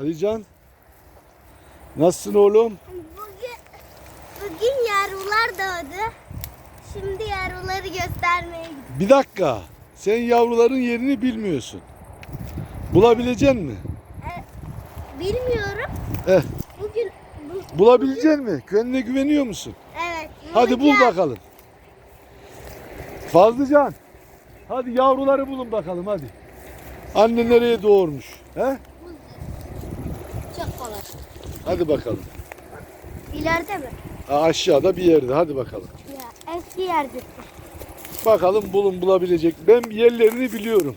Alican. Nasılsın oğlum? Bugün, bugün yavrular doğdu. Şimdi yavruları göstermeye gidiyorum. Bir dakika. Sen yavruların yerini bilmiyorsun. Bulabilecek mi? Bilmiyorum. Eh, Bugün bu, bulabilecek mi? Kendine güveniyor musun? evet. Hadi bul bakalım. Fazlıcan. Hadi yavruları bulun bakalım hadi. Anne nereye doğurmuş? He? Hadi bakalım. İleride mi? Ha, aşağıda bir yerde. Hadi bakalım. Ya eski yerde. Bakalım bulun bulabilecek. Ben yerlerini biliyorum.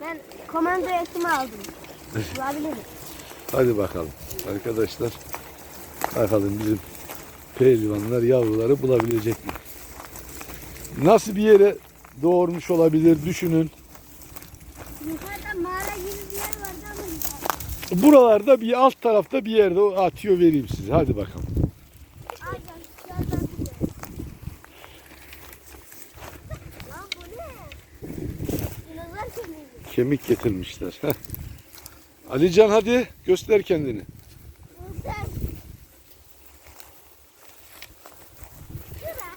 Ben komando esimi aldım. Bulabilirim. Hadi bakalım. Arkadaşlar. Bakalım bizim pehlivanlar yavruları bulabilecek mi? Nasıl bir yere doğurmuş olabilir düşünün. Yukarıda mağara gibi bir yer vardı ama Buralarda bir alt tarafta bir yerde atıyor vereyim size. Hadi bakalım. Kemik getirmişler. Alican hadi göster kendini. Güzel. Şura.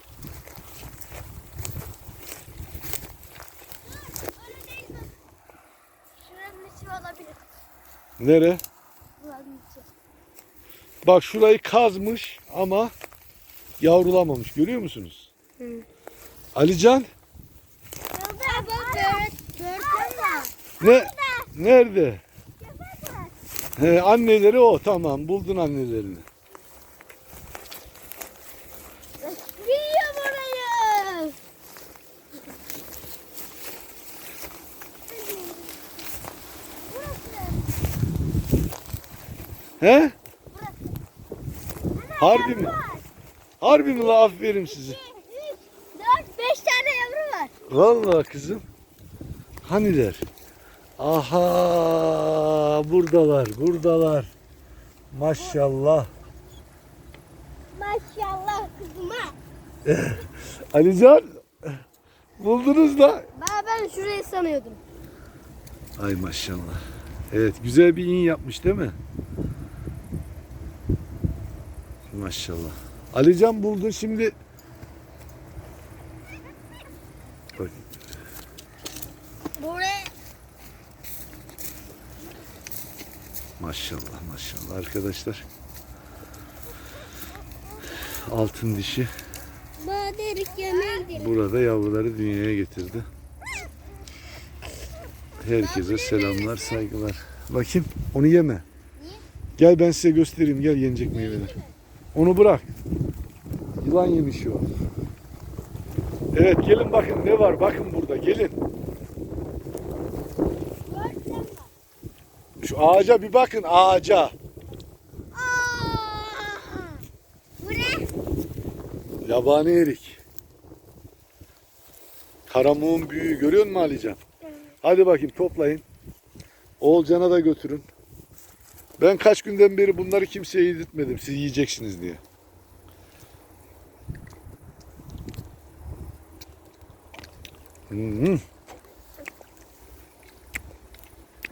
Dur, öyle değil mi? Şuranın içi olabilir. Nere? Bak şurayı kazmış ama yavrulamamış. Görüyor musunuz? Hı. Alican. Dört ne? Nerede? He, anneleri o. Tamam buldun annelerini. He? Harbi mi? Harbi mi la aferin size. 2, 3, 4, 5 tane yavru var. Vallahi kızım. Haniler? Aha buradalar buradalar. Maşallah. Maşallah kızıma. Alican buldunuz da. Ben, ben şurayı sanıyordum. Ay maşallah. Evet güzel bir in yapmış değil mi? Maşallah. Alican buldu şimdi. Bak, Buraya maşallah maşallah arkadaşlar. Altın dişi burada yavruları dünyaya getirdi. Herkese selamlar, saygılar. Bakayım onu yeme. Gel ben size göstereyim. Gel yenecek meyveler. Onu bırak. Yılan yemiş o. Evet gelin bakın ne var. Bakın burada gelin. Şu ağaca bir bakın ağaca. Aa! Bu ne? Yabani erik. Karamuğun büyüğü görüyor musun Alican? Hadi bakayım toplayın. Oğulcan'a da götürün. Ben kaç günden beri bunları kimseye yedirtmedim. Siz yiyeceksiniz diye. Hmm.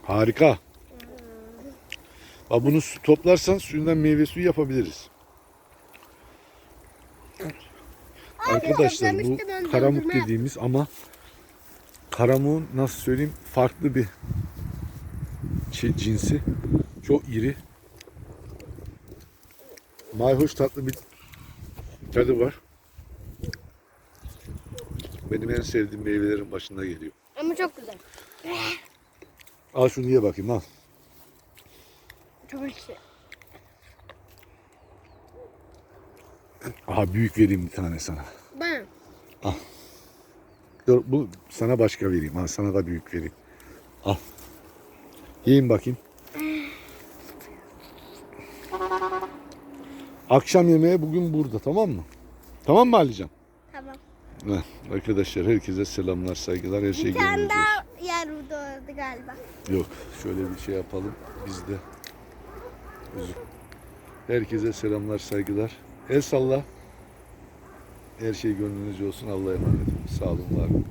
Harika. Bak bunu su- toplarsan suyundan meyve suyu yapabiliriz. Arkadaşlar bu karamuk dediğimiz ama karamuğun nasıl söyleyeyim farklı bir şey, cinsi. Çok iri. Mayhoş tatlı bir tadı var. Benim en sevdiğim meyvelerin başında geliyor. Ama çok güzel. Al şunu ye bakayım al. Çok güzel. Aha büyük vereyim bir tane sana. Ben. Dur, bu sana başka vereyim. Ha, sana da büyük vereyim. Al. Yiyin bakayım. Akşam yemeği bugün burada tamam mı? Tamam mı Alican? Tamam. Heh, arkadaşlar herkese selamlar, saygılar, her şey Bir tane daha yavru doğdu galiba. Yok, şöyle bir şey yapalım. Biz de. Herkese selamlar, saygılar. El salla. Her şey gönlünüzce olsun. Allah'a emanet olun. Sağ olun, var olun.